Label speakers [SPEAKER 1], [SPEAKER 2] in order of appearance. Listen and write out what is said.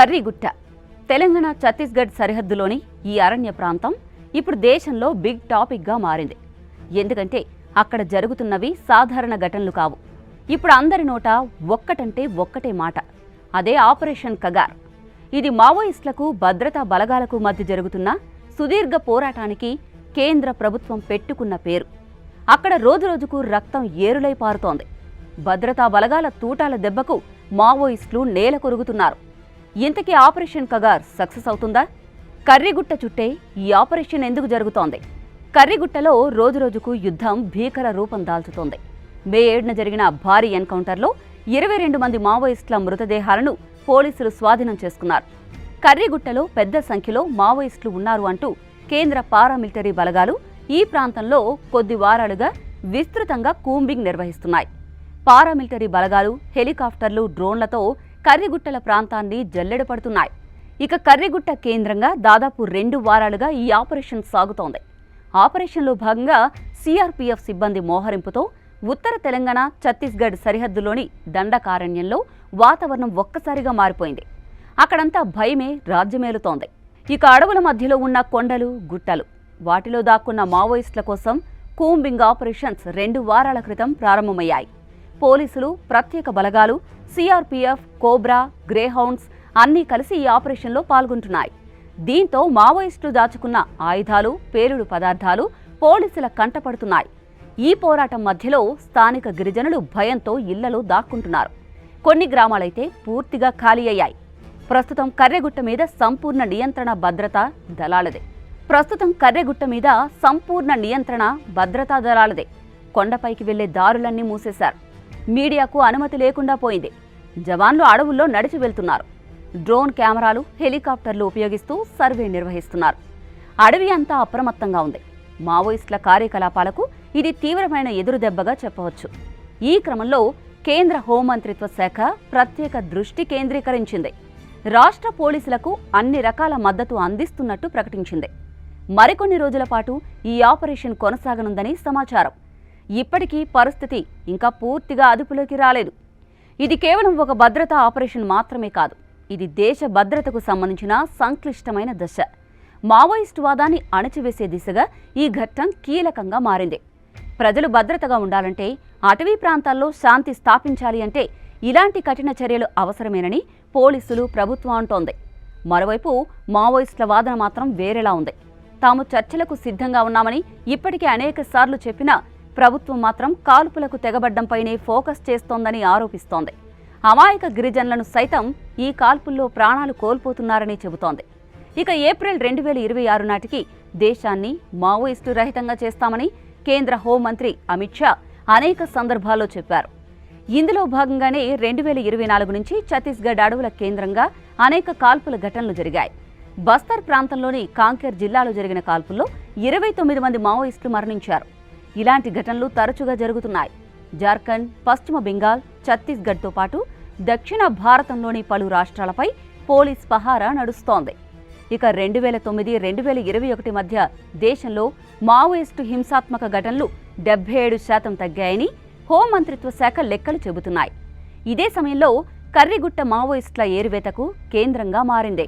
[SPEAKER 1] కర్రీగుట్ట. తెలంగాణ ఛత్తీస్గఢ్ సరిహద్దులోని ఈ అరణ్య ప్రాంతం ఇప్పుడు దేశంలో బిగ్ టాపిక్గా మారింది. ఎందుకంటే అక్కడ జరుగుతున్నవి సాధారణ ఘటనలు కావు. ఇప్పుడు అందరి నోట ఒక్కటంటే ఒక్కటే మాట. అదే ఆపరేషన్ కగార్. ఇది మావోయిస్టులకు భద్రతా బలగాలకు మధ్య జరుగుతున్న సుదీర్ఘ పోరాటానికి కేంద్ర ప్రభుత్వం పెట్టుకున్న పేరు. అక్కడ రోజురోజుకు రక్తం ఏరులై పారుతోంది. భద్రతా బలగాల తూటాల దెబ్బకు మావోయిస్టులు నేల కొరుగుతున్నారు. ఇంతకీ ఆపరేషన్ కగార్ సక్సెస్ అవుతుందా? కర్రిగుట్ట చుట్టే ఈ ఆపరేషన్ ఎందుకు జరుగుతోంది? కర్రిగుట్టలో రోజురోజుకు యుద్ధం భీకర రూపం దాల్చుతోంది. మే ఏడున జరిగిన భారీ ఎన్కౌంటర్లో ఇరవై రెండు మంది మావోయిస్టుల మృతదేహాలను పోలీసులు స్వాధీనం చేసుకున్నారు. కర్రిగుట్టలో పెద్ద సంఖ్యలో మావోయిస్టులు ఉన్నారు అంటూ కేంద్ర పారామిలిటరీ బలగాలు ఈ ప్రాంతంలో కొద్ది వారాలుగా విస్తృతంగా కూంబింగ్ నిర్వహిస్తున్నాయి. పారామిలిటరీ బలగాలు హెలికాప్టర్లు డ్రోన్లతో కర్రిగుట్టల ప్రాంతాన్ని జల్లెడ పడుతున్నాయి ఇక కర్రిగుట్ట కేంద్రంగా దాదాపు రెండు వారాలుగా ఈ ఆపరేషన్ సాగుతోంది. ఆపరేషన్లో భాగంగా సిఆర్పీఎఫ్ సిబ్బంది మోహరింపుతో ఉత్తర తెలంగాణ ఛత్తీస్గఢ్ సరిహద్దులోని దండకారణ్యంలో వాతావరణం ఒక్కసారిగా మారిపోయింది. అక్కడంతా భయమే రాజ్యమేలుతోంది. ఇక అడవుల మధ్యలో ఉన్న కొండలు గుట్టలు వాటిలో దాక్కున్న మావోయిస్టుల కోసం కూంబింగ్ ఆపరేషన్స్ రెండు వారాల క్రితం ప్రారంభమయ్యాయి. పోలీసులు ప్రత్యేక బలగాలు సిఆర్పీఎఫ్ కోబ్రా గ్రేహౌండ్స్ అన్నీ కలిసి ఈ ఆపరేషన్లో పాల్గొంటున్నాయి. దీంతో మావోయిస్టులు దాచుకున్న ఆయుధాలు పేలుడు పదార్థాలు పోలీసుల కంటపడుతున్నాయి. ఈ పోరాటం మధ్యలో స్థానిక గిరిజనులు భయంతో ఇళ్ళలో దాక్కుంటున్నారు. కొన్ని గ్రామాలైతే పూర్తిగా ఖాళీ అయ్యాయి. ప్రస్తుతం కర్రెగుట్ట మీద సంపూర్ణ నియంత్రణ భద్రత దళాలదే. ప్రస్తుతం కర్రెగుట్ట మీద సంపూర్ణ నియంత్రణ భద్రతా దళాలదే. కొండపైకి వెళ్ళే దారులన్నీ మూసేశారు. మీడియాకు అనుమతి లేకుండా పోయింది. జవాన్లు అడవుల్లో నడిచి వెళ్తున్నారు. డ్రోన్ కెమెరాలు హెలికాప్టర్లు ఉపయోగిస్తూ సర్వే నిర్వహిస్తున్నారు. అడవి అంతా అప్రమత్తంగా ఉంది. మావోయిస్టుల కార్యకలాపాలకు ఇది తీవ్రమైన ఎదురుదెబ్బగా చెప్పవచ్చు. ఈ క్రమంలో కేంద్ర హోంమంత్రిత్వ శాఖ ప్రత్యేక దృష్టి కేంద్రీకరించింది. రాష్ట్ర పోలీసులకు అన్ని రకాల మద్దతు అందిస్తున్నట్టు ప్రకటించింది. మరికొన్ని రోజుల పాటు ఈ ఆపరేషన్ కొనసాగనుందని సమాచారం. ఇప్పటికీ పరిస్థితి ఇంకా పూర్తిగా అదుపులోకి రాలేదు. ఇది కేవలం ఒక భద్రతా ఆపరేషన్ మాత్రమే కాదు ఇది దేశ భద్రతకు సంబంధించిన సంక్లిష్టమైన దశ. మావోయిస్టు వాదాన్ని అణచివేసే దిశగా ఈ ఘట్టం కీలకంగా మారింది. ప్రజలు భద్రతగా ఉండాలంటే అటవీ ప్రాంతాల్లో శాంతి స్థాపించాలి అంటే ఇలాంటి కఠిన చర్యలు అవసరమేనని పోలీసులు ప్రభుత్వం అంటోంది. మరోవైపు మావోయిస్టుల వాదన మాత్రం వేరేలా ఉంది. తాము చర్చలకు సిద్ధంగా ఉన్నామని ఇప్పటికే అనేక సార్లు చెప్పినా ప్రభుత్వం మాత్రం కాల్పులకు తెగబడ్డంపైనే ఫోకస్ చేస్తోందని ఆరోపిస్తోంది. అమాయక గిరిజనులను సైతం ఈ కాల్పుల్లో ప్రాణాలు కోల్పోతున్నారని చెబుతోంది. ఇక ఏప్రిల్ రెండు వేల ఇరవై ఆరు నాటికి దేశాన్ని మావోయిస్టు రహితంగా చేస్తామని కేంద్ర హోంమంత్రి అమిత్ షా అనేక సందర్భాల్లో చెప్పారు. ఇందులో భాగంగానే రెండు వేల ఇరవై నాలుగు నుంచి ఛత్తీస్గఢ్ అడవుల కేంద్రంగా అనేక కాల్పుల ఘటనలు జరిగాయి. బస్తర్ ప్రాంతంలోని కాంకేర్ జిల్లాలో జరిగిన కాల్పుల్లో ఇరవై తొమ్మిది మంది మావోయిస్టులు మరణించారు. ఇలాంటి ఘటనలు తరచుగా జరుగుతున్నాయి. జార్ఖండ్ పశ్చిమ బెంగాల్ ఛత్తీస్గఢ్తో పాటు దక్షిణ భారతంలోని పలు రాష్ట్రాలపై పోలీస్ పహారా నడుస్తోంది. ఇక రెండు వేల తొమ్మిది రెండు వేల ఇరవై ఒకటి మధ్య దేశంలో మావోయిస్టు హింసాత్మక ఘటనలు డెబ్బై ఏడు శాతం తగ్గాయని హోంమంత్రిత్వ శాఖ లెక్కలు చెబుతున్నాయి. ఇదే సమయంలో కర్రిగుట్ట మావోయిస్టుల ఏరువేతకు కేంద్రంగా మారింది.